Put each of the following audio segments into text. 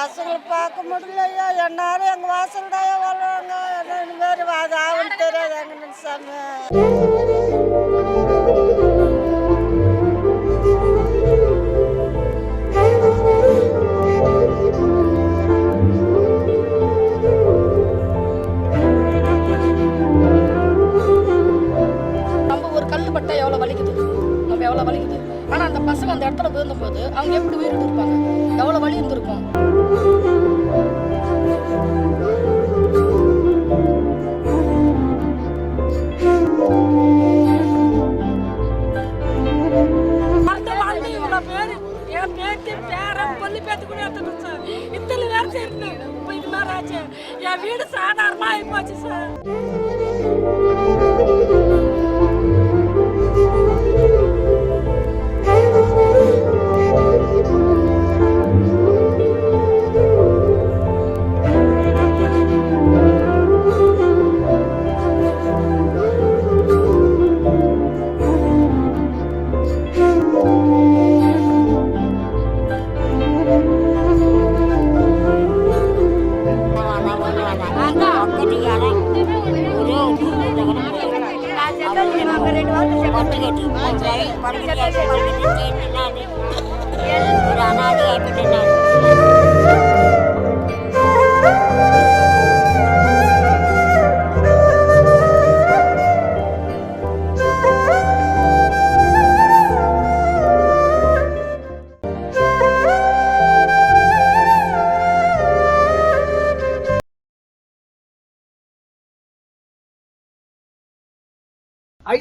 பசங்களை பார்க்க முடியலையா? என்னாலும் எங்கள் வாசல் தான் வருவாங்க ரெண்டு பேரும் தெரியாது எங்க சாமி. நம்ம ஒரு கல் பட்டா எவ்வளோ வலிக்குது? நம்ம எவ்வளோ வலிக்குது? ஆனால் அந்த பசங்க அந்த இடத்துல விழுந்தபோது அவங்க எப்படி உயிரிட்டு இருப்பாங்க? எவ்வளோ வலி இருந்திருக்கும்?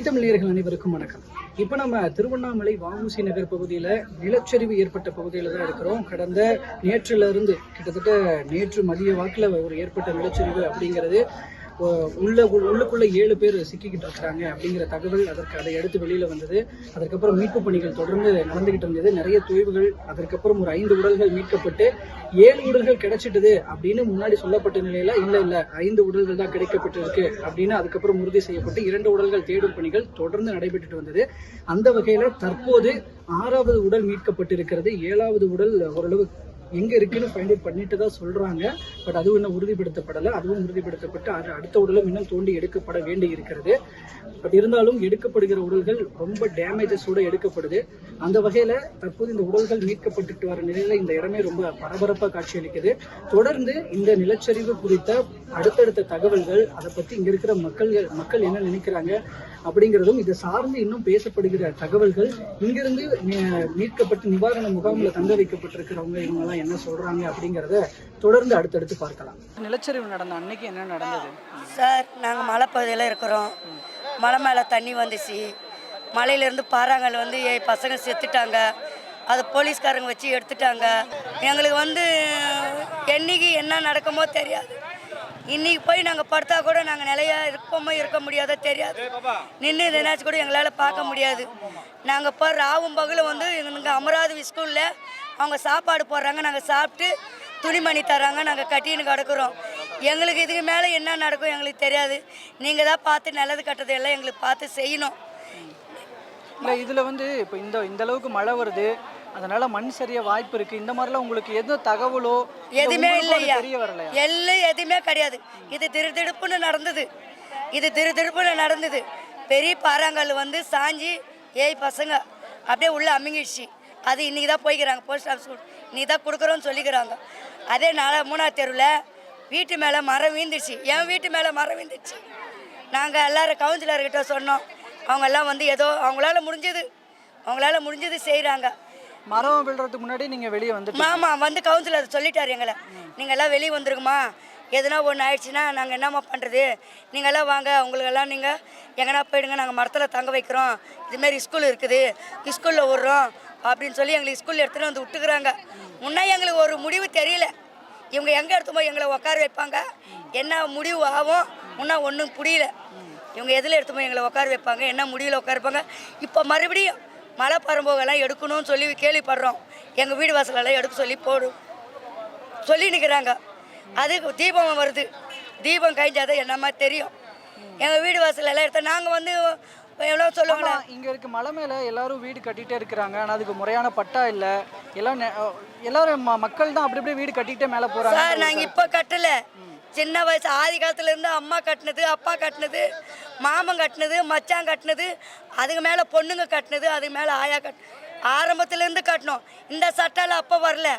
ஐத்தமிழ் அனைவருக்கும் வணக்கம். இப்போ நம்ம திருவண்ணாமலை வாமுசி நகர் பகுதியில் நிலச்சரிவு ஏற்பட்ட பகுதியில் தான் இருக்கிறோம். கடந்த நேற்றுல இருந்து கிட்டத்தட்ட நேற்று மதிய வாக்கில் ஒரு ஏற்பட்ட நிலச்சரிவு அப்படிங்கிறது உள்ள உள்ளுக்குள்ள ஏழு பேர் சிக்கிக்கிட்டு இருக்கிறாங்க அப்படிங்கிற தகவல் அதற்கு அதை அடுத்து வெளியில வந்தது. அதற்கப்புறம் மீட்பு பணிகள் தொடர்ந்து நடந்துகிட்டு இருந்தது. நிறைய தொய்வுகள் அதற்கப்புறம் ஒரு ஐந்து உடல்கள் மீட்கப்பட்டு ஏழு உடல்கள் கிடைச்சிட்டது அப்படின்னு முன்னாடி சொல்லப்பட்ட நிலையில இல்ல இல்ல ஐந்து உடல்கள் தான் கிடைக்கப்பட்டிருக்கு அப்படின்னு அதுக்கப்புறம் உறுதி செய்யப்பட்டு இரண்டு உடல்கள் தேடும் பணிகள் தொடர்ந்து நடைபெற்று வந்தது. அந்த வகையில தற்போது ஆறாவது உடல் மீட்கப்பட்டிருக்கிறது. ஏழாவது உடல் ஓரளவு எங்க இருக்குன்னு ஃபைண்ட் அவுட் பண்ணிட்டு தான் சொல்றாங்க. பட் அதுவும் இன்னும் உறுதிப்படுத்தப்படலை. அதுவும் உறுதிப்படுத்தப்பட்டு அது அடுத்த உடலும் இன்னும் தோண்டி எடுக்கப்பட வேண்டி இருக்கிறது. பட் இருந்தாலும் எடுக்கப்படுகிற உடல்கள் ரொம்ப டேமேஜஸோட எடுக்கப்படுது. அந்த வகையில தற்போது இந்த உடல்கள் மீட்கப்பட்டுட்டு வர நிலையில இந்த இடமே ரொம்ப பரபரப்பா காட்சியளிக்குது. தொடர்ந்து இந்த நிலச்சரிவு குறித்த அடுத்தடுத்த தகவல்கள் அதை பத்தி இங்க இருக்கிற மக்கள் மக்கள் என்ன நினைக்கிறாங்க? அப்படிங்கிறதும் இதை சார்ந்து இன்னும் பேசப்படுகிற தகவல்கள் இங்கிருந்து மீட்கப்பட்டு நிவாரண முகாமில் தங்க வைக்கப்பட்டிருக்கிறவங்க இவங்க எல்லாம் என்ன சொல்றாங்க அப்படிங்கறத தொடர்ந்து அடுத்தடுத்து பார்க்கலாம். நிலச்சரிவு நடந்த அன்னைக்கு என்ன நடந்தது? சார் நாங்கள் மலைப்பகுதியில் இருக்கிறோம். மலை மேலே தண்ணி வந்துச்சு. மலையிலேருந்து பாறாங்கல் வந்து என் பசங்க செத்துட்டாங்க. அது போலீஸ்காரங்க வச்சு எடுத்துட்டாங்க. எங்களுக்கு வந்து என்னைக்கு என்ன நடக்குமோ தெரியாது. இன்னைக்கு போய் நாங்கள் படுத்தா கூட நாங்கள் நிலையா இருப்போமோ இருக்க முடியாதோ தெரியாது. நின்று எதனாச்சும் கூட எங்களால் பார்க்க முடியாது. நாங்கள் இப்போ ராவும் பகலும் வந்து எங்களுக்கு அமராவதி ஸ்கூலில் அவங்க சாப்பாடு போடுறாங்க நாங்கள் சாப்பிட்டு துணிமணி தராங்க நாங்கள் கட்டின்னு கிடக்குறோம். எங்களுக்கு இதுக்கு மேலே என்ன நடக்கும் எங்களுக்கு தெரியாது. நீங்கள் தான் பார்த்து நல்லது கட்டது எல்லாம் எங்களுக்கு பார்த்து செய்யணும். இல்லை இதில் வந்து இப்போ இந்த இந்த அளவுக்கு மழை வருது. அதனால மண் சரிய வாய்ப்பு இருக்கு. இந்த மாதிரிலாம் உங்களுக்கு எந்த தகவலோ எதுவுமே இல்லையா? தெரிய எல்லாம் எதுவுமே கிடையாது. இது திருதிருப்புன்னு நடந்தது. இது திருதிருப்புன்னு நடந்தது. பெரிய பாறாங்கல் வந்து சாஞ்சி ஏய் பசங்க அப்படியே உள்ள அமுங்கிடுச்சு. அது இன்னைக்கு தான் போய்க்கிறாங்க போஸ்ட் ஆஃபீஸ் இன்னைக்கு தான் கொடுக்குறோன்னு சொல்லிக்கிறாங்க. அதே நாளை மூணாவது தெருவில் வீட்டு மேலே மரம் வீழ்ந்துருச்சு என் வீட்டு மேலே மரம் வீழ்ந்துருச்சு நாங்கள் எல்லாரும் கவுன்சிலர்கிட்ட சொன்னோம். அவங்க எல்லாம் வந்து ஏதோ அவங்களால முடிஞ்சது. அவங்களால முடிஞ்சது செய்கிறாங்க மரம் விழுறதுக்கு முன்னாடி நீங்க வெளியே வந்து மாமா வந்து கவுன்சிலர் சொல்லிட்டாரு எங்களை. நீங்க எல்லாம் வெளியே வந்துருங்கம்மா. எதுனா ஒன்று ஆயிடுச்சுன்னா நாங்கள் என்னம்மா பண்ணுறது நீங்கள்லாம் வாங்க உங்களுக்கெல்லாம் நீங்கள் எங்கன்னா போயிடுங்க நாங்கள் மரத்தில் தங்க வைக்கிறோம். இதுமாரி ஸ்கூல் இருக்குது. ஸ்கூலில் விட்றோம் அப்படின்னு சொல்லி எங்களுக்கு ஸ்கூலில் எடுத்துகிட்டு வந்து விட்டுக்குறாங்க. முன்னே எங்களுக்கு ஒரு முடிவு தெரியல. இவங்க எங்கே எடுத்து போய் எங்களை உட்கார வைப்பாங்க? என்ன முடிவு ஆகும்? முன்னே ஒன்றும் புரியல. இவங்க எதில் எடுத்து போய் எங்களை உட்கார வைப்பாங்க? என்ன முடிவில் உட்கார வைப்பாங்க? இப்போ மறுபடியும் மலை பரம்போகெல்லாம் எடுக்கணும்னு சொல்லி கேள்விப்படுறோம். எங்கள் வீடு வாசலெல்லாம் எடுக்க சொல்லி போடும் சொல்லி நிற்கிறாங்க அது தீபம் வருது. தீபம் கழிஞ்சாதான் என்னமா தெரியும். எங்கள் வீடு வாசல் எல்லாம் எடுத்தா நாங்கள் வந்து எவ்வளோ சொல்லுவாங்களே? ஆமா, இங்க இருக்க மலை மேல எல்லாரும் வீடு கட்டிட்டே இருக்கிறாங்க. ஆனா அதுக்கு முறையான பட்டா இல்ல. எல்லாம் எல்லாரும் மக்கள் தான் அப்படி அப்படியே வீடு கட்டிட்டே மேல போறாங்க. சார் நாங்கள் இப்போ கட்டல. சின்ன வயசு ஆதி காலத்துல இருந்து அம்மா கட்டினது அப்பா கட்டினது மாமன் கட்டினது மச்சான் கட்டினது அதுக்கு மேலே பொண்ணுங்க கட்டினது அதுக்கு மேலே ஆயா கட் ஆரம்பத்துல இருந்து கட்டணும் இந்த சட்டால அப்போ வரல.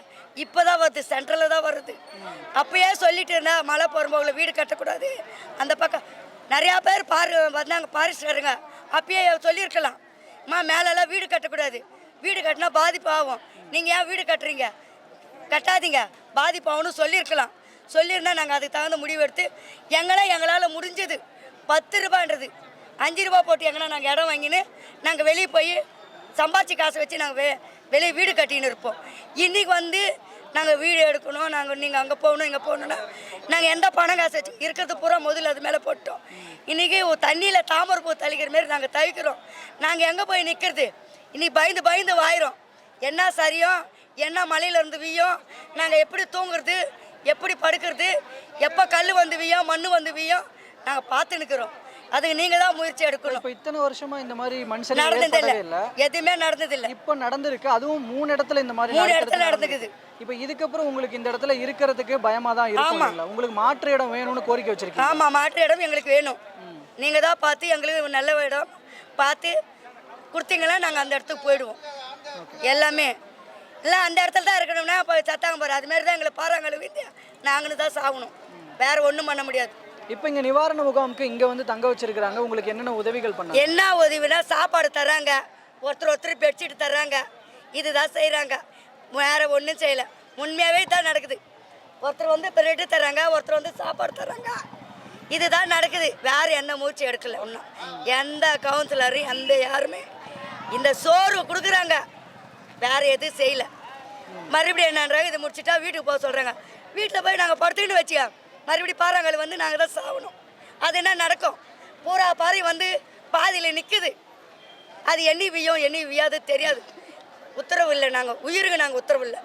இப்போ தான் வருது சென்ட்ரலில் தான் வருது. அப்பயே சொல்லிட்டு இருந்தா மழை போகிறவங்கள வீடு கட்டக்கூடாது. அந்த பக்கம் நிறையா பேர் பாரு வந்தாங்க பாரிஸ்டருங்க அப்பயே சொல்லியிருக்கலாம். அம்மா மேலெல்லாம் வீடு கட்டக்கூடாது. வீடு கட்டினா பாதிப்பு ஆகும். நீங்கள் ஏன் வீடு கட்டுறீங்க? கட்டாதீங்க. பாதிப்பாகனு சொல்லியிருக்கலாம். சொல்லியிருந்தா நாங்கள் அதுக்கு தகுந்த முடிவு எடுத்து எங்களை எங்களால் முடிஞ்சது பத்து ரூபான்றது. அஞ்சு ரூபா போட்டு எங்கன்னா நாங்கள் இடம் வாங்கின்னு நாங்கள் வெளியே போய் சம்பாதிச்சு காசை வச்சு நாங்கள் வெ வெளியே வீடு கட்டின்னு இருப்போம். இன்றைக்கி வந்து நாங்கள் வீடு எடுக்கணும் நாங்கள் நீங்கள் அங்கே போகணும் இங்கே போகணுன்னா நாங்கள் எந்த பணம் காசு வச்சு இருக்கிறது பூரா முதல்ல அது மேலே போட்டோம். இன்றைக்கி தண்ணியில் தாமரை பூ தளிக்கிற மாரி நாங்கள் தவிக்கிறோம் நாங்கள் எங்கே போய் நிற்கிறது இன்றைக்கி பயந்து பயந்து வாயிரும் என்ன சரியும் என்ன மலையிலேருந்து வீயும் நாங்கள் எப்படி தூங்குறது? எப்படி படுக்கிறது? எப்போ கல் வந்து வீயும் மண் வந்து வீயும்? நாங்கள் பார்த்து நிற்கிறோம் அதுக்கு நீங்கள் தான் முயற்சி எடுக்கணும். இப்ப இத்தனை வருஷமா இந்த மாதிரி மண் சரிவு நடந்தது இல்ல. எதுவுமே நடந்தது இல்லை இப்ப நடந்திருக்கு. அதுவும் மூணு இடத்துல இந்த மாதிரி மூணு இடத்துல நடந்திருக்கு. இப்ப இதுக்கப்புறம் உங்களுக்கு இந்த இடத்துல இருக்கிறதுக்கு பயமா தான் இருக்கும் ஆமா. உங்களுக்கு மாற்று இடம் வேணும்னு கோரிக்கை வச்சிருக்கீங்க ஆமாம் மாற்று இடம் எங்களுக்கு வேணும். நீங்கள் தான் பார்த்து எங்களுக்கு நல்ல இடம் பார்த்து கொடுத்தீங்கன்னா நாங்கள் அந்த இடத்துக்கு போயிடுவோம். எல்லாமே. இல்லை அந்த இடத்துல தான் இருக்கணும்னா இப்போ சத்தாங்க அது மாதிரி தான் எங்களை பாறாங்கல் வீட்டு நாங்களும் தான் சாகணும். வேற ஒன்றும் பண்ண முடியாது. இப்ப இங்க நிவாரண முகாமுக்கு இங்க வந்து தங்க வச்சிருக்காங்க உங்களுக்கு என்னென்ன உதவிகள் பண்ணாங்க என்ன உதவினா சாப்பாடு தர்றாங்க. ஒருத்தர் ஒருத்தர் பெட்ஷீட் தர்றாங்க. இதுதான் செய்கிறாங்க வேற ஒன்றும் செய்யலை. உண்மையாகவே தான் நடக்குது. ஒருத்தர் வந்து பிரெட்டு தர்றாங்க ஒருத்தர் வந்து சாப்பாடு தர்றாங்க. இதுதான் நடக்குது. வேற எந்த மூச்சு எடுக்கல ஒன்றும் எந்த கவுன்சிலரும் எந்த யாருமே. இந்த சோறு கொடுக்குறாங்க. வேற எதுவும் செய்யல. மறுபடியும் என்னன்றாங்க இதை முடிச்சிட்டா வீட்டுக்கு போக சொல்கிறாங்க வீட்டில் போய் நாங்கள் படுத்துக்கிட்டு வச்சுக்க. மறுபடியும் பாறாங்கல் வந்து நாங்கள் தான் சாகணும் அது என்ன நடக்கும்? பூரா பாறை வந்து பாதியில் நிற்குது அது எண்ணி வியும் எண்ணி வியாது தெரியாது. உத்தரவு இல்லை நாங்கள் உயிருக்கு நாங்கள் உத்தரவு இல்லை.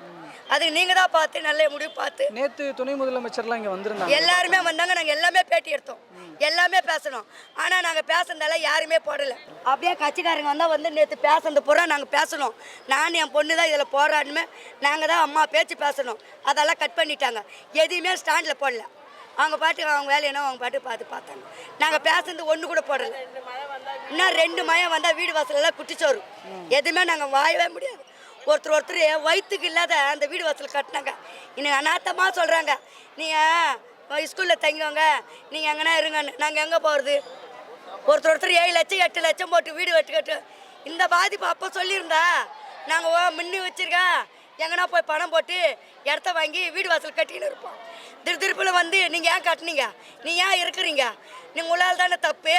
அது நீங்கள் தான் பார்த்து நல்ல முடிவு பார்த்து. நேத்து துணை முதலமைச்சர்லாம் இங்க வந்திருந்தாங்க. எல்லாருமே வந்தாங்க நாங்கள் எல்லாமே பேட்டி எடுத்தோம். எல்லாமே பேசணும் ஆனால் நாங்கள் பேசுனதால யாருமே போடலை. அப்படியே கட்சிக்காரங்க வந்தால் வந்து நேற்று பேசுனது பூரா நாங்கள் பேசணும். நான் என் பொண்ணு தான் இதில் போராடணுமே. நாங்கள் தான் அம்மா பேச்சு பேசணும். அதெல்லாம் கட் பண்ணிட்டாங்க. எதையுமே ஸ்டாண்டில் போடல. அவங்க பாட்டுக்கு அவங்க வேலை என்ன அவங்க பாட்டு பார்த்து பார்த்தாங்க. நாங்கள் பேசுனது ஒன்று கூட போடலை. இன்னும் ரெண்டு மயம் வந்தால் வீடு வாசலெல்லாம் குட்டிச்சோறு. எதுவுமே நாங்கள் வாழவே முடியாது. ஒருத்தர் ஒருத்தர் வயிற்றுக்கு இல்லாத அந்த வீடு வாசல் கட்டினாங்க. இன்னும் அநாத்தமாக சொல்கிறாங்க நீங்கள் ஸ்கூலில் தங்கிவங்க நீங்கள் எங்கன்னா இருங்கன்னு. நாங்கள் எங்கே போகிறது ஒருத்தர் ஒருத்தர் ஏழு லட்சம் எட்டு லட்சம் போட்டு வீடு வெட்டு கட்டு இந்த பாதிப்பு அப்போ சொல்லியிருந்தா நாங்கள் முன்னி வச்சிருக்கேன் எங்கன்னா போய் பணம் போட்டு இடத்த வாங்கி வீடு வாசல் கட்டின்னு இருப்போம். திரு திருப்பில் வந்து நீங்கள் ஏன் கட்டுனீங்க? நீ ஏன் இருக்கிறீங்க? நீங்கள் உங்களால் தானே தப்பு.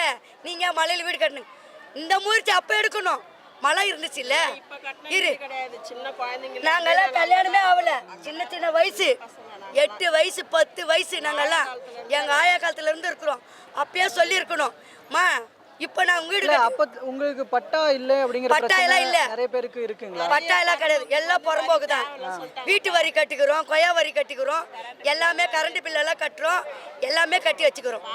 நீங்கள் ஏன் மலையில் வீடு கட்டணுங்க இந்த முயற்சி அப்போ எடுக்கணும். மழை இருந்துச்சு இல்ல இரு. நாங்கெல்லாம் கல்யாணமே ஆகல. சின்ன சின்ன வயசு. எட்டு வயசு பத்து வயசு நாங்கெல்லாம் எங்க ஆயா காலத்துல இருந்து இருக்கிறோம். அப்பயே சொல்லி இருக்கணும் மா இப்போ நான் வீடு அப்ப உங்களுக்கு பட்டா இல்ல அப்படிங்கிற பட்டா பிரச்சனை எல்லாம் இல்ல. நிறைய பேருக்கு இருக்குங்களா? பட்டா எல்லாம் கிடையாது. எல்லாம் புறம்போக்கு தான். வீட்டு வரி கட்டிக்கிறோம் கொய்யா வரி கட்டிக்கிறோம். எல்லாமே கரண்ட் பில் எல்லாம் கட்டுறோம். எல்லாமே கட்டி வச்சுக்கிறோம்.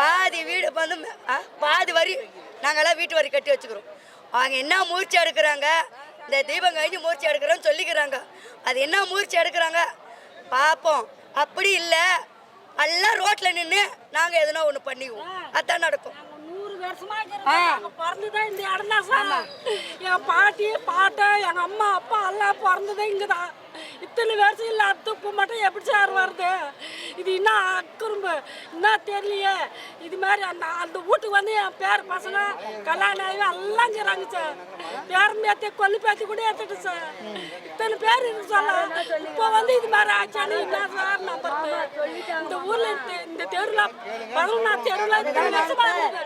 பாதி வீடு வந்து ஆ, பாதி வரி நாங்கெல்லாம் வீட்டு வரி கட்டி வச்சுக்கிறோம். அவங்க என்ன முயற்சி எடுக்கிறாங்க? இந்த தீபம் கழிஞ்சு முயற்சி எடுக்கிறோன்னு சொல்லிக்கிறாங்க. அது என்ன முயற்சி எடுக்கிறாங்க? பார்ப்போம் அப்படி இல்லை. எல்லாம் ரோட்டில் நின்று நாங்கள் எதுனா ஒன்று பண்ணிக்குவோம். அதான் நடக்கும். என் பாட்டி பாட்டை எங்க அம்மா அப்பா எல்லாம் பிறந்ததே இங்கதான். இத்தனை வருஷம் இல்லை துப்பு மட்டும் எப்படி சார் வருது? இது என்ன அக்குறும்பு என்ன தெரியலையே. இது மாதிரி அந்த அந்த வீட்டுக்கு வந்து என் பேர் பசங்க கல்யாணம் ஆகி எல்லாம் செய்கிறாங்க சார். பேரம் பேத்தி கொல்லு பேத்தி கூட ஏற்றுட்டு சார். இத்தனை பேர் இருக்கு சொல்ல. இப்போ வந்து இது மாதிரி ஆச்சானு என்ன சார் நம்புறது இந்த ஊரில் இந்த- இந்த தெருவில் பதினொன்னா தெருவில் இத்தனை வருஷமா இருக்குது.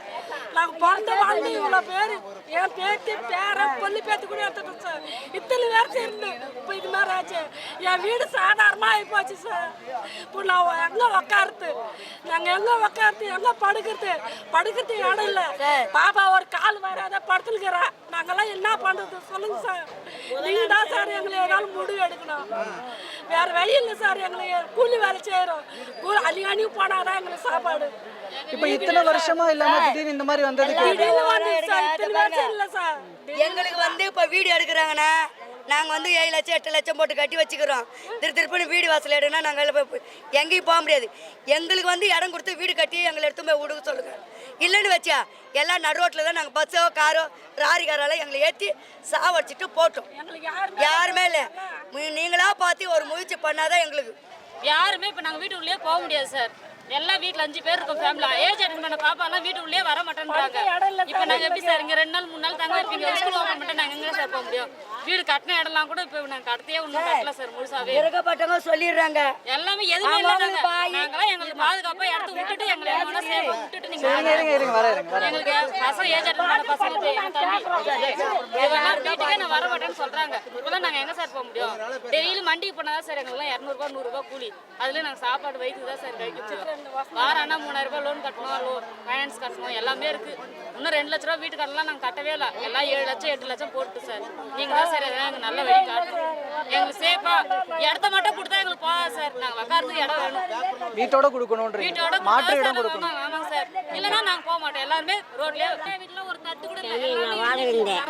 நாங்கள் பிறந்த வாழ்ந்து இவ்வளோ பேர். என் பேத்தி பேரன் கொல்லு பேத்தி கூட ஏற்றுட்டு சார். இத்தனை பேர் சேர்ந்து இப்போ இது மாதிரி ஆச்சு. என் வீடு சாதாரணமாக ஆகி போச்சு சார் இப்போ நான் எங்கே உக்காருது நாங்கள் எங்கே உக்காருது எங்கே படுக்கிறது? படுக்கிறது இடம் இல்லை. பாப்பா ஒரு கால் வராத படுத்துருக்கிறா. நாங்கெல்லாம் என்ன பண்ணுறது சொல்லுங்க சார் நீங்கள் தான் சார் எங்களை ஏதாவது முடிவு எடுக்கணும். வேற வழி இல்லை சார் எங்களுக்கு கூலி வேலை செய்கிறோம் கூலி அள்ளி அணி போனாதான் எங்களுக்கு சாப்பாடு. இப்போ இத்தனை வருஷமா இல்லாம திடீர்னு இந்த மாதிரி வந்ததுக்கு எங்களுக்கு வந்து இப்போ வீடியோ எடுக்கிறாங்கண்ணா. நாங்கள் வந்து ஏழு லட்சம் எட்டு லட்சம் போட்டு கட்டி வச்சுக்கிறோம். திரு திருப்பின்னு வீடு வாசல் எடுனா நாங்கள் எங்கேயும் போக முடியாது. எங்களுக்கு வந்து இடம் கொடுத்து வீடு கட்டி எங்களை எடுத்து போய் விடுக்க சொல்லுங்க. இல்லைன்னு வச்சா எல்லாம் நடு ரோட்டில் தான் நாங்கள் பஸ்ஸோ காரோ ராரி காரால எங்களை ஏற்றி சாவடிச்சிட்டு போட்டோம். யாருமே யாருமே இல்லை. நீங்களா பார்த்து ஒரு முயற்சி பண்ணாதான் எங்களுக்கு. யாருமே இப்போ நாங்கள் வீட்டுக்குள்ளேயே போக முடியாது சார். எல்லாம் வீட்டில் அஞ்சு பேர் இருக்கோம் ஃபேமிலி ஏஜ் அட்டன் பண்ண பாப்பாலாம் வீட்டுக்குள்ளேயே வர மாட்டேன்றாங்க. இப்போ நாங்கள் எப்படி சார் இங்கே ரெண்டு நாள் மூணு நாள் தங்க வைப்பீங்க ஸ்கூல் ஓப்பன் பண்ணிட்டு நாங்கள் எங்கே சார் போக முடியும்? வீடு கட்டின இடம்லாம் கூட இப்போ நாங்கள் கடத்தையே ஒன்றும் கட்டல சார் முழுசாவே. இறக்கப்பட்டவங்க சொல்லிடுறாங்க. எல்லாமே எதுவுமே இல்லை நாங்கள் நாங்களாம் எங்களுக்கு பாதுகாப்பாக இடத்த விட்டுட்டு எங்களை எங்க சேஃபாக விட்டுட்டு நீங்கள் எங்களுக்கு பசங்க ஏஜ் அட்டன் பண்ண பசங்க வீட்டுக்கே நான் வர மாட்டேன்னு சொல்றாங்க. இப்பெல்லாம் நாங்க எங்க சார் போக முடியும்? டெய்லி மண்டிக்கு போனா சார் எங்களுக்கு இரநூறுபா நூறுரூபா கூலி. அதுல நாங்க சாப்பாடு வயிற்று தான் சார் கழிக்க வாரம் ஆனா மூணாயிரம் ரூபாய் லோன் கட்டணும் லோ ஃபைனான்ஸ் கட்டணும் எல்லாமே இருக்கு. இன்னும் ரெண்டு லட்ச ரூபா வீட்டு கடன்லாம் நாங்க கட்டவே இல்லை. எல்லாம் ஏழு லட்சம் எட்டு லட்சம் போட்டு சார் நீங்க தான் சார் எதனா எங்களுக்கு நல்ல வழி காட்டணும் எங்களுக்கு சேஃபா இடத்த மட்டும் கொடுத்தா எங்களுக்கு போகாது சார் நாங்க உட்காரத்துக்கு இடம் வேணும். வீட்டோட கொடுக்கணும்ன்றீங்க. வீட்டோட மாற்று இடம் கொடுக்கணும். ஆமாம், ஆமாங்க சார் இல்லைன்னா நாங்க போக மாட்டோம். எல்லாருமே ரோட்லயே வீட்டுல ஒரு தட்டு கூட இல்லை. நான் வாடகை இருந்தேன்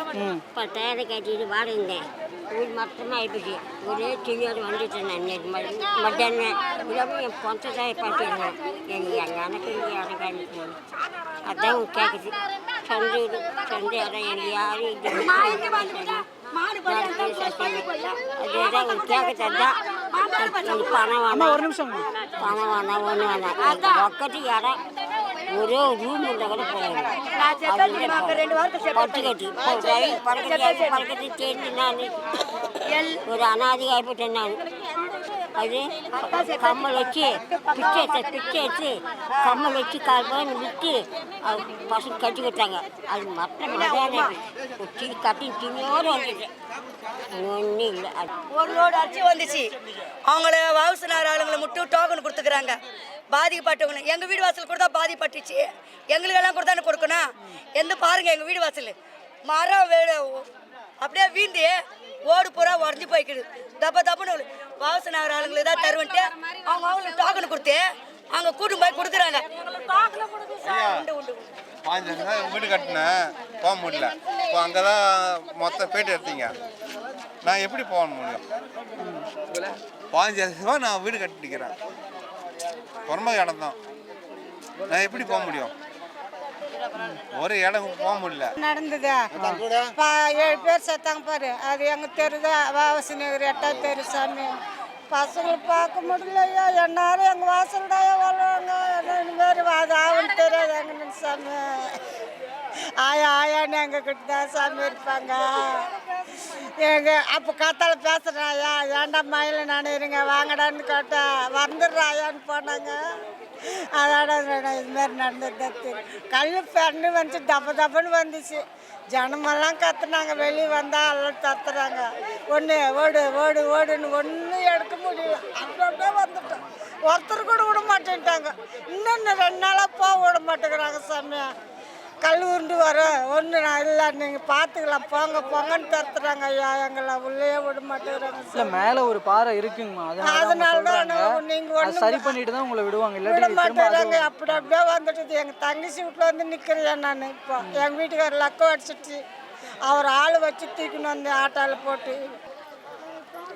இப்போ டயரை கட்டிட்டு வாடகை இருந்தேன் வீடு மொத்தமாக ஆயிடுச்சு ஒரே டிவியோடு வந்துட்டேன் நான் நேற்று ம- மத்தியானம் இல்லாமல் என் பொண்ணை தான் பார்த்துருந்தேன் எங்கள் எங்கள் எனக்கு இங்கே இடம் காமிக்கணும் அதான் உங்களுக்கு கேட்குது சொந்த வீடு சொந்த இடம் எனக்கு யாரும் இது அதேதான் உங்களுக்கு கேட்கறது தான் எனக்கு பணம் அம்மா வேணாம் ஒரு அனாதை ஆகிப்பட்டேன் நான் அது கம்மல் வச்சு பிச்சை எடுத்து பிச்சை எடுத்து கம்மல் வச்சு கால் பவன் விற்று அது பசங்க கட்டி கொடுத்தாங்க அது மற்ற குச்சி கட்டி துணியோடு வந்துட்டேன் ஒன்றும் இல்லை ஒரு லோடு அரிசி வந்துச்சு அவங்கள வவுசனார் ஆளுங்களை மட்டும் டோக்கன் கொடுத்துக்கிறாங்க பாதிக்கப்பட்டவங்க எங்கள் வீடு வாசல் கூட தான் பாதிப்பட்டுச்சு எங்களுக்கெல்லாம் கூட தானே கொடுக்கணும் எந்த பாருங்க எங்கள் வீடு வாசல் மரம் வேடு அப்படியே வீந்தி ஓடு பூரா உடஞ்சி போய்க்குது. தப்ப தப்புன்னு வாசனார் ஆளுங்களுக்கு தான் தருவன்ட்டு அவங்க அவங்களுக்கு டோக்கன் கொடுத்து அவங்க கூட்டு போய் கொடுக்குறாங்க. பாஞ்சு லட்சம் வீடு கட்டினேன். போக முடியல. இப்போ அங்கே தான் மொத்த பேட்டு எடுத்தீங்க. நான் எப்படி போக முடியும்? பாஞ்சு லட்சமாக நான் வீடு கட்டிக்கிறேன். புறம்ப இடம் தான். நான் எப்படி போக முடியும்? ஒரு இடம் போக முடியல. நடந்தது? பா ஏழு பேர் செத்தாங்க பாரு. அது எங்க தெருதா? வாவசி நகர் எட்டாவது தெரு சாமி. பசங்களை பார்க்க முடியலையா? என்னாரும் எங்கள் வாசல் தான் வருவாங்க ரெண்டு பேர் அது ஆகுன்னு தெரியாது எங்க சாமி. ஆயா ஆயான்னு எங்கள் கிட்ட தான் சாமி இருப்பாங்க. எங்க அப்போ காத்தால பேசுகிறாயா ஏன்டா மயில நான் இருங்க வாங்கடான்னு கேட்டா வந்துடுறாயான்னு போனாங்க. அதோட இது மாதிரி நடந்தது கல் பெண்ணு வந்து தப்ப தப்புன்னு வந்துச்சு. ஜனமெல்லாம் கத்துனாங்க வெளியே வந்தால் எல்லாம் தத்துறாங்க ஒன்று ஓடு ஓடு ஓடுன்னு ஒன்றும் எடுக்க முடியல. அப்படி அப்படியே வந்துட்டோம். ஒருத்தர் கூட விட மாட்டேன்ட்டாங்க. இன்னும் ரெண்டு நாளாக போக விட மாட்டேங்கிறாங்க சாமி. கல் உருண்டு வர ஒன்று நான் இல்லை நீங்கள் பார்த்துக்கலாம் போங்க போங்கன்னு தத்துறாங்க ஐயா எங்களை உள்ளே விட மாட்டேங்கிறாங்க இல்ல மேல ஒரு பாறை இருக்குங்கம்மா. அதனால அது சரி பண்ணிட்டு தான் உங்களை விடுவாங்க. விட இல்லாட்டி மாட்டேறாங்க அப்படி அப்படியே வந்துட்டுது எங்கள் தங்கச்சி வீட்டில் வந்து நிற்கிறேன் நான் இப்போ. எங்கள் வீட்டுக்காரர் லக்கம் அடிச்சிட்டு அவர் ஆள் வச்சு தூக்கின்னு வந்து ஆட்டாவில் போட்டு.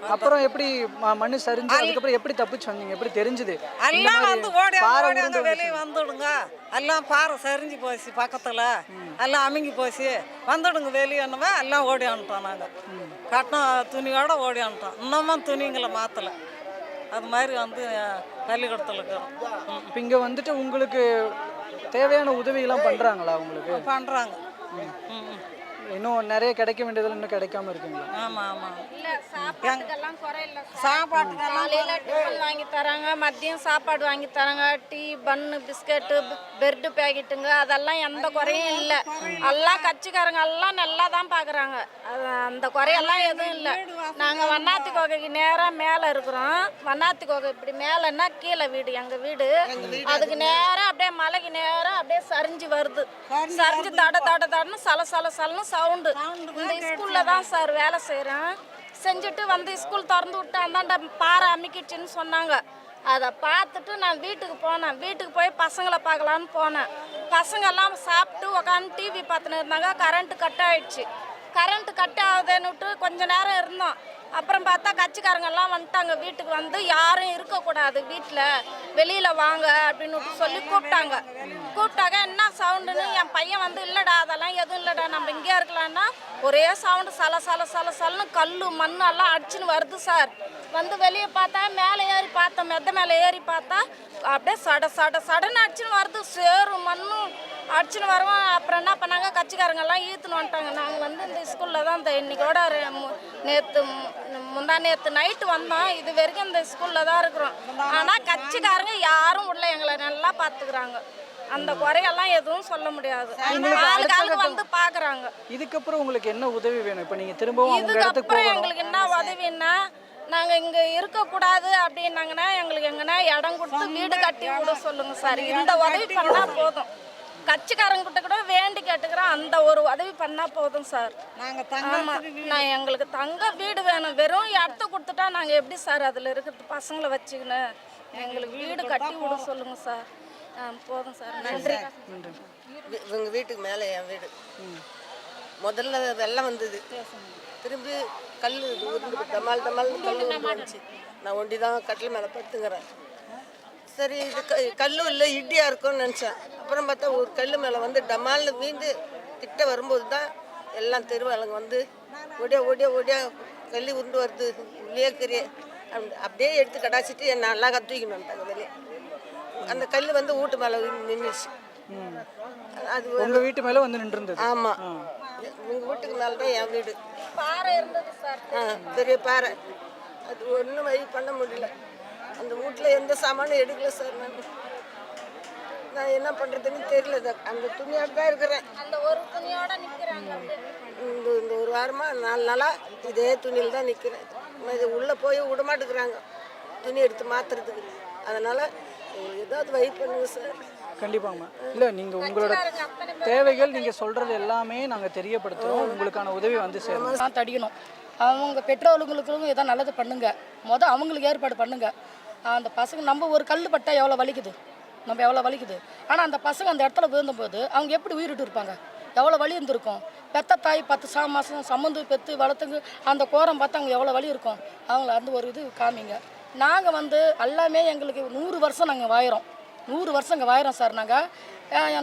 அப்புறம் எப்படி ம- மண்ணு சரிஞ்சு அதுக்கப்புறம் எப்படி தப்பிச்சு வந்தீங்க? எப்படி தெரிஞ்சது? இந்த எல்லாம் மாதிரி வந்து ஓடி பாறை ஓடி உருண்டு அங்கே வெளியே வந்துடுங்க. எல்லாம் பாறை சரிஞ்சு போச்சு பக்கத்தில். எல்லாம் அமுங்கி போச்சு. வந்துடுங்க வெளியேனுவா எல்லாம் ஓடி அனுப்பிட்டோம் நாங்கள் கட்டின துணியோட ஓடி அனுப்பிட்டோம் இன்னமும் துணிங்களை மாற்றலை அது மாதிரி வந்து பள்ளிக்கூடத்தில் இருக்கிறோம். இப்ப இங்க வந்துட்டு உங்களுக்கு தேவையான உதவி எல்லாம் பண்றாங்களா உங்களுக்கு பண்ணுறாங்க. இன்னும் நிறைய கிடைக்க வேண்டியதுல இன்னும் கிடைக்காம இருக்குங்களா? ஆமாம் ஆமாம் இல்ல சாப்பாட்டுக்கெல்லாம் குறை இல்ல சாப்பாட்டுக்கெல்லாம் டிஃபன் வாங்கி தராங்க மதியம் சாப்பாடு வாங்கி தராங்க டீ பன்னு பிஸ்கட்டு பெர்டு பேக்கெட்டுங்க அதெல்லாம் எந்த குறையும் இல்லை. எல்லாம் கட்சிக்காரங்க எல்லாம் நல்லா தான் பார்க்குறாங்க அது அந்த குறையெல்லாம் எதுவும் இல்லை. நாங்கள் வண்ணாத்தி கோகைக்கு நேராக மேலே இருக்கிறோம். வண்ணாத்தி கோகை இப்படி மேலேன்னா கீழே வீடு எங்கள் வீடு. அதுக்கு நேராக அப்படியே மலைக்கு நேராக அப்படியே சரிஞ்சு வருது. சரிஞ்சு தட தட தடன்னு சல சல சலன்னு சவுண்டு. இந்த ஸ்கூலில் தான் சார் வேலை செய்கிறேன் செஞ்சுட்டு வந்து ஸ்கூல் திறந்து விட்டு அந்தாண்ட பாறை அமுக்கிடுச்சுன்னு சொன்னாங்க. அதை பார்த்துட்டு நான் வீட்டுக்கு போனேன். வீட்டுக்கு போய் பசங்களை பார்க்கலான்னு போனேன். பசங்கெல்லாம் சாப்பிட்டு உட்காந்து டிவி பார்த்துன்னு இருந்தாங்க. கரண்ட்டு கட் ஆயிடுச்சு. கரண்ட் கட் ஆகுதுன்னு விட்டு கொஞ்ச நேரம் இருந்தோம். அப்புறம் பார்த்தா கட்சிக்காரங்கெல்லாம் வந்துட்டாங்க. வீட்டுக்கு வந்து யாரும் இருக்கக்கூடாது. வீட்டில் வெளியில் வாங்க அப்படின்னு சொல்லி கூப்பிட்டாங்க. கூப்பிட்டாங்க என்ன சவுண்டுன்னு என் பையன் வந்து இல்லைடா அதெல்லாம் எதுவும் இல்லைடா நம்ம இங்கே இருக்கலாம்னா ஒரே சவுண்டு சல சல சல சலன்னு கல் மண் எல்லாம் அடிச்சுன்னு வருது சார். வந்து வெளியே பார்த்தா மேலே ஏறி பார்த்தோம் மெத்த மேலே ஏறி பார்த்தா அப்படியே சட சட சடன்னு அடிச்சுன்னு வருது. சேரும் மண்ணும் அடிச்சுன்னு வருவோம் அப்புறம் என்ன பண்ணாங்க? கட்சிக்காரங்க எல்லாம் ஈத்துன்னு வந்துட்டாங்க. நாங்கள் வந்து இந்த ஸ்கூலில் தான் இந்த இன்னைக்கோட நேற்று முந்தா நேற்று நைட்டு வந்தோம். இது வரைக்கும் இந்த ஸ்கூலில் தான் இருக்கிறோம். ஆனால் கட்சிக்காரங்க யாரும் உள்ள எங்களை நல்லா பார்த்துக்கிறாங்க அந்த குறையெல்லாம் எதுவும் சொல்ல முடியாது. ஆளுக்கு ஆளுக்கு வந்து பார்க்குறாங்க இதுக்கப்புறம் உங்களுக்கு என்ன உதவி வேணும்? இப்போ நீங்க திரும்பவும் இதுக்கப்புறம் எங்களுக்கு என்ன உதவின்னா நாங்கள் இங்கே இருக்கக்கூடாது அப்படின்னாங்கன்னா எங்களுக்கு எங்கன்னா இடம் கொடுத்து வீடு கட்டி விட சொல்லுங்க சார். இந்த உதவி பண்ணால் போதும். கட்சிக்காரங்கிட்ட கூட வேண்டி கேட்டுக்கிறோம் அந்த ஒரு உதவி பண்ணால் போதும் சார் நாங்கள் தங்க ஆமாம் நான் எங்களுக்கு தங்க வீடு வேணும் வெறும் இடத்த கொடுத்துட்டா நாங்கள் எப்படி சார் அதில் இருக்கிறது பசங்களை வச்சுக்கின்னு எங்களுக்கு வீடு கட்டி விட சொல்லுங்க சார் போதும் சார் நன்றி இவங்க வீட்டுக்கு மேலே என் வீடு முதல்ல வெள்ளம் வந்தது திரும்பி கல் உருண்டு டமால் டமால் கல் வந்துச்சு நான் ஒண்டி தான் கட்டில் மேலே படுத்துங்கிறேன் சரி இது க கல்லும் இல்லை இடியாக இருக்கும்னு நினச்சேன். அப்புறம் பார்த்தா ஒரு கல் மேலே வந்து டமால்னு வீந்து கிட்ட வரும்போது தான் எல்லாம் தெருவாளுங்க வந்து ஒடியா ஒடியா ஒடியா கல் உருண்டு வருது. உள்ளேக்கறியே அப்படியே எடுத்து கடாச்சிட்டு என்னை அழகாக தூக்கின்னு வந்துட்டாங்க வெளியே. அந்த கல் வந்து வீட்டு மேலே நின்றுச்சு அது உங்க வீட்டு மேல வந்து நின்று இருந்தது ஆமா உங்க வீட்டுக்கு மேல தான் என் வீடு. பாறை இருந்தது சார். ஆ, பெரிய பாறை. அது ஒன்றும் வழி பண்ண முடியல. அந்த வீட்டில் எந்த சாமானும் எடுக்கல சார் நான். நான் என்ன பண்ணுறதுன்னு தெரியல சார். அந்த துணியோட தான் இருக்கிறேன். அந்த ஒரு துணியோட நிற்கிறாங்க இந்த இந்த ஒரு வாரமாக நாலு நாளாக இதே துணியில் தான் நிற்கிறேன் இது உள்ளே போய் விட மாட்டேங்கிறாங்க. துணி எடுத்து மாற்றுறதுக்கு அதனால் ஏதாவது வழி பண்ணுங்க சார். கண்டிப்பாங்கம்மா இல்ல நீங்க உங்களோட தேவைகள் நீங்க சொல்றது எல்லாமே நாங்க தெரியப்படுத்துறோம். உங்களுக்கான உதவி வந்து சேரும். தான் தடிக்கணும். அவங்க பெற்றோர்களுக்கும் ஏதோ நல்லது பண்ணுங்க. மொதல் அவங்களுக்கு ஏற்பாடு பண்ணுங்க. அந்த பசங்க நம்ம ஒரு கல் பட்டா எவ்வளோ வலிக்குது? நம்ம எவ்வளோ வலிக்குது? ஆனால் அந்த பசங்க அந்த இடத்துல விழுந்தபோது அவங்க எப்படி உயிரிட்டு இருப்பாங்க? எவ்வளோ வலி இருந்திருக்கும்? பெத்த தாய் பத்து சா மாதம் சம்மந்து பெற்று வளர்த்துங்க அந்த கோரம் பார்த்து அவங்க எவ்வளோ வலி இருக்கும்? அவங்கள அந்த ஒரு இது காமிங்க. நாங்கள் வந்து எல்லாமே எங்களுக்கு நூறு வருஷம் நாங்கள் வாயிறோம். நூறு வருஷம் இங்கே வாயிறோம் சார் நாங்கள்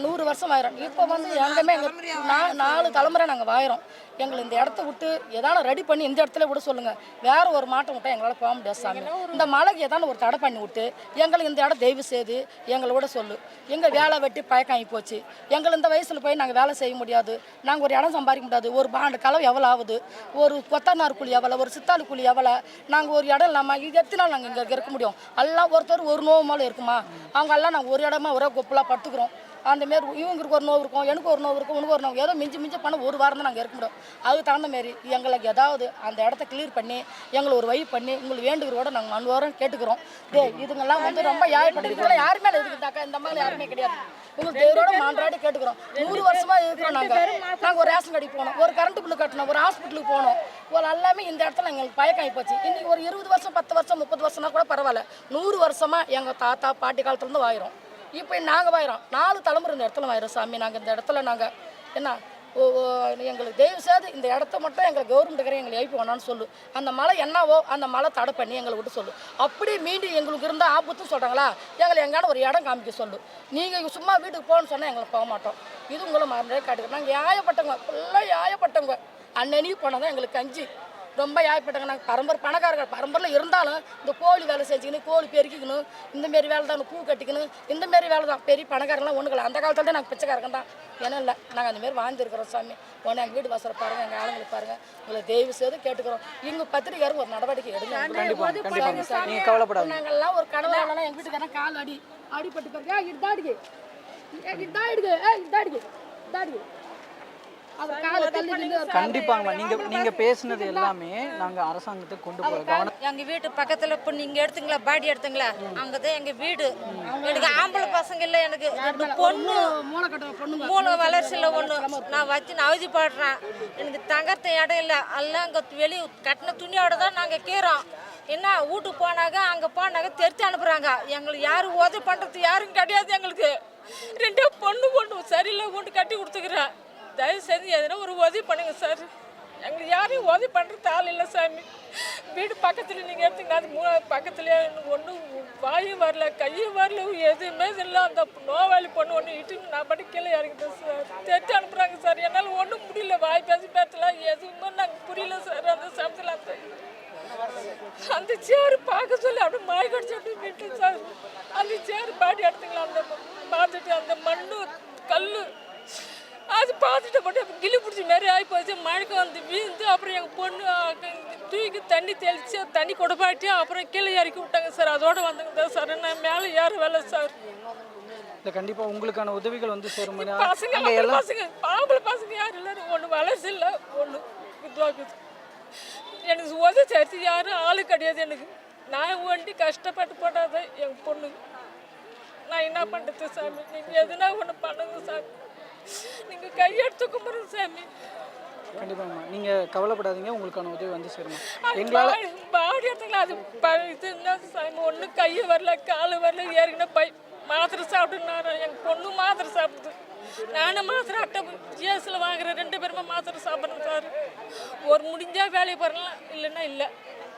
நூறு வருஷம் வாயிறோம் இப்போ வந்து எங்கேயுமே எங்கள் நா நாலு தலைமுறை நாங்கள் வாயிறோம். எங்களை இந்த இடத்த விட்டு எதான ரெடி பண்ணி இந்த இடத்துல விட சொல்லுங்கள் வேற ஒரு மாட்டம் விட்டால் எங்களால் போக முடியாது சாமி. இந்த மலைக்கு எதான ஒரு தடை பண்ணி விட்டு எங்களுக்கு இந்த இடம் தெய்வ செய்து எங்களை விட சொல்லு. எங்கள் வேலை வெட்டி பயக்காங்கி போச்சு. எங்களை இந்த வயசில் போய் நாங்கள் வேலை செய்ய முடியாது. நாங்கள் ஒரு இடம் சம்பாதிக்க முடியாது. ஒரு பாண்டு கலவு எவ்வளோ ஆகுது? ஒரு கொத்தனார் கூலி எவ்வளோ ஒரு சித்தாளு கூலி எவ்வளோ நாங்கள் ஒரு இடம் இல்லாமல் இது எத்தனை நாள் நாங்கள் இங்கே இருக்க முடியும்? எல்லாம் ஒருத்தர் ஒரு நோவு மேலே இருக்குமா? அவங்க எல்லாம் நாங்கள் ஒரு இடமா ஒரே கொப்பலாக படுத்துக்கிறோம். அந்த மாரி இவங்களுக்கு ஒரு நோவு இருக்கும் எனக்கு ஒரு நோவு இருக்கும் உனக்கு ஒரு நோவு ஏதோ மிஞ்சி மிஞ்சி பண்ண ஒரு வாரம் தான் நாங்கள் இருக்க முடியும். அதுக்கு தகுந்த மாரி எங்களுக்கு ஏதாவது அந்த இடத்த கிளியர் பண்ணி எங்களை ஒரு வழி பண்ணி உங்களுக்கு வேண்டுகிறோட நாங்கள் அனுவாரம் கேட்டுக்கிறோம். டே இதுங்கெல்லாம் வந்து ரொம்ப இதெல்லாம் யாருமே இருக்குதாக்கா இந்த மாதிரி யாருமே கிடையாது. உங்களுக்கு தேவரோட மாண்டாடி கேட்டுக்கிறோம். நூறு வருஷமா இருக்கிறோம் நாங்கள் நாங்கள் ஒரு ரேஷன் கடைக்கு போனோம். ஒரு கரண்ட் பில்லு கட்டணும் ஒரு ஹாஸ்பிட்டலுக்கு போனோம். ஒரு எல்லாமே இந்த இடத்துல எங்களுக்கு பயக்காய் போச்சு. இன்னைக்கு ஒரு இருபது வருஷம் பத்து வருஷம் முப்பது வருஷம்னா கூட பரவாயில்ல. நூறு வருஷமா எங்கள் தாத்தா பாட்டி காலத்துலேருந்து வாயிரும் இப்போ நாங்கள் வாயிறோம். நாலு தலைமுறை இந்த இடத்துல வாயிறோம் சாமி. நாங்கள் இந்த இடத்துல நாங்கள் என்ன ஓ ஓ, எங்களுக்கு தயவு செய்து இந்த இடத்த மட்டும் எங்களை கவர்மெண்ட்டுக்கிற எங்களை எழுப்பி வேணான்னு சொல்லு. அந்த மலை என்னவோ அந்த மலை தடை பண்ணி எங்களை விட்டு சொல்லு. அப்படியே மீண்டும் எங்களுக்கு இருந்தால் ஆபத்துன்னு சொல்கிறாங்களா எங்களை எங்கான ஒரு இடம் காமிக்க சொல்லு. நீங்கள் சும்மா வீட்டுக்கு போகணும்னு சொன்னால் எங்களை போக மாட்டோம். இது உங்களை மறந்தே காட்டுக்கிறோம் நாங்கள் ஏயப்பட்டவங்க ஃபுல்லாக யாயப்பட்டவங்க அன்னன்னைக்கு போனால் தான் எங்களுக்கு கஞ்சி. ரொம்ப ஏற்பட்டாங்க நாங்கள் பரம்பரை பணக்காரர்கள். பரம்பரையில் இருந்தாலும் இந்த கோழி வேலை செஞ்சுக்கணும் கோழி பெருக்கிக்கணும் இந்த மாரி வேலை தான் பூ கட்டிக்கணும் இந்த மாரி வேலை தான். பெரிய பணக்காரங்களாம் ஒன்றுக்கல அந்த காலத்தில் தான் நாங்கள் பிச்சைக்காரங்க தான். ஏன்னா இல்லை. நாங்கள் அந்த மாரி வாழ்ந்துருக்கிறோம் சாமி. ஒன்று எங்கள் வீடு வாசலை பாருங்கள் எங்கள் ஆளுங்களை பாருங்கள் உங்களை தயவு செய்து கேட்டுக்கிறோம். இங்கே பத்திரிக்காரங்க ஒரு நடவடிக்கை எடுங்க. கண்டிப்பா கண்டிப்பாங்க சாமி. நீங்க கவலைப்படாதீங்க. நாங்கெல்லாம் ஒரு கனவு எல்லாம் எங்கள் வீட்டுக்காரன் கால் அடி அடிபட்டு பாருங்க. இதாடிக்கு இதாடிக்கு ஏ இதாடிக்கு இதாடிக்கு அவர் கண்டிப்பாங்கம்மா. நீங்க நீங்க பேசுனது எல்லாமே நாங்க அரசாங்கத்துக்கு கொண்டு போறோம். எங்க வீட்டு பக்கத்துல இப்போ நீங்க எடுத்துங்களா? பாடி எடுத்துங்களா? அங்கதான் எங்க வீடு. எனக்கு ஆம்பளை பசங்க இல்ல எனக்கு பொண்ணு. மூணு வளர்ச்சியில் ஒன்று நான் வச்சு நான் அவதிப்படுறேன் எனக்கு தங்கத்த இடம் இல்லை எல்லாம் அங்கே வெளியே கட்டின துணியோட தான் நாங்கள் கீறோம். என்ன வீட்டுக்கு போனாங்க அங்கே போனாங்க தெரிச்சு அனுப்புகிறாங்க எங்களுக்கு யாரும் உதவி பண்ணுறது யாரும் கிடையாது எங்களுக்கு. ரெண்டே பொண்ணு பொண்ணு சரியில்லை கொண்டு கட்டி கொடுத்துக்கிறேன். தயவு செஞ்சு எதனா ஒரு உதவி பண்ணுங்க சார். எங்களுக்கு யாரையும் உதவி பண்ணுறது ஆள் இல்லை சாமி. வீடு பக்கத்தில் நீங்கள் எடுத்தீங்கன்னா அது மூணு பக்கத்துலேயே ஒன்றும் வாயும் வரல கையும் வரல எதுவுமே இல்லை. அந்த நோவாளி பொண்ணு ஒன்று இட்டுன்னு நான் படி கீழே இறங்கிட்டேன் சார். தெரிஞ்சு அனுப்புகிறாங்க சார். என்னால் ஒன்றும் முடியல வாய் பேசி பேசல எதுவுமே நாங்கள் புரியல சார். அந்த சமயத்தில் அந்த அந்த சேர் பார்க்க சொல்லி அப்படியே மாய் கடிச்சு அப்படியே விட்டு சார். அந்த சேர் பாடி எடுத்துங்களா அந்த பார்த்துட்டு அந்த மண்ணு கல் அது பார்த்துட்டு மட்டும் கிளி பிடிச்ச மாதிரி ஆகி போச்சு மழைக்கு வந்து வீழ்ந்து அப்புறம் எங்கள் பொண்ணு தூக்கி தண்ணி தெளித்து தண்ணி கொடுப்பாட்டி அப்புறம் கீழே இறக்கி விட்டாங்க சார் அதோட வந்தங்க தான் சார் நான் மேலே ஏற வேலை சார். இல்ல கண்டிப்பா உங்களுக்கான உதவிகள் வந்து சேரும். பசங்க பசங்க ஆம்பளை பசங்க யாரும் இல்லை. ஒன்று வளர்ச்சி இல்லை. ஒன்று இதுவாகுது எனக்கு உதவி சேர்த்து யாரும் ஆளு கிடையாது எனக்கு. நான் ஒண்டி கஷ்டப்பட்டு போடாத என் பொண்ணு. நான் என்ன பண்ணுறது சாமி? நீங்கள் எதுனா ஒன்று பண்ணுங்க சாமி. நீங்கள் கையெடுத்து கும்பிடுங்க சாமி. கண்டிப்பாங்கம்மா. நீங்க கவலைப்படாதீங்க உங்களுக்கான உதவி வந்து சேருமா எங்களால பாடி எடுத்துக்கலாம் அது ப- இது என்ன சாமி ஒன்று கை வரல கால் வரல ஏறின பை மாத்திரை சாப்பிட்டுனாரு என் பொண்ணு மாத்திரை சாப்பிடுது. நானும் மாத்திரை அட்டை ஜிஎஸ்ல வாங்குறேன் ரெண்டு பேருமே மாத்திரை சாப்பிட்றேன் சார். ஒரு முடிஞ்சா வேலையை பாருலாம் இல்லைன்னா இல்லை.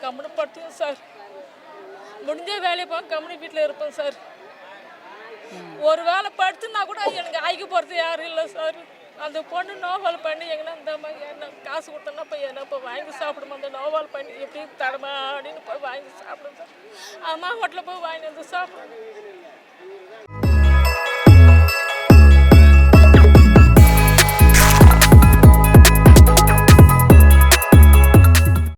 கம்முனு படுத்துங்க சார். முடிஞ்ச வேலையை பார்க்க கம்முனு வீட்டில் இருப்பேன் சார். ஒரு வேளை படுத்துனா கூட எனக்கு ஆய்க்கு போகிறது யாரும் இல்லை சார். அந்த பொண்ணு நோவால் பண்ணி எங்கன்னா இந்த மாதிரி என்ன காசு கொடுத்தோன்னா போய் என்ன இப்போ வாங்கி சாப்பிடுமா? அந்த நோவால் பண்ணி எப்படி தடமா அப்படின்னு போய் வாங்கி சாப்பிடுங்க சார். அம்மா ஹோட்டலில் போய் வாங்கி வந்து சாப்பிடுங்க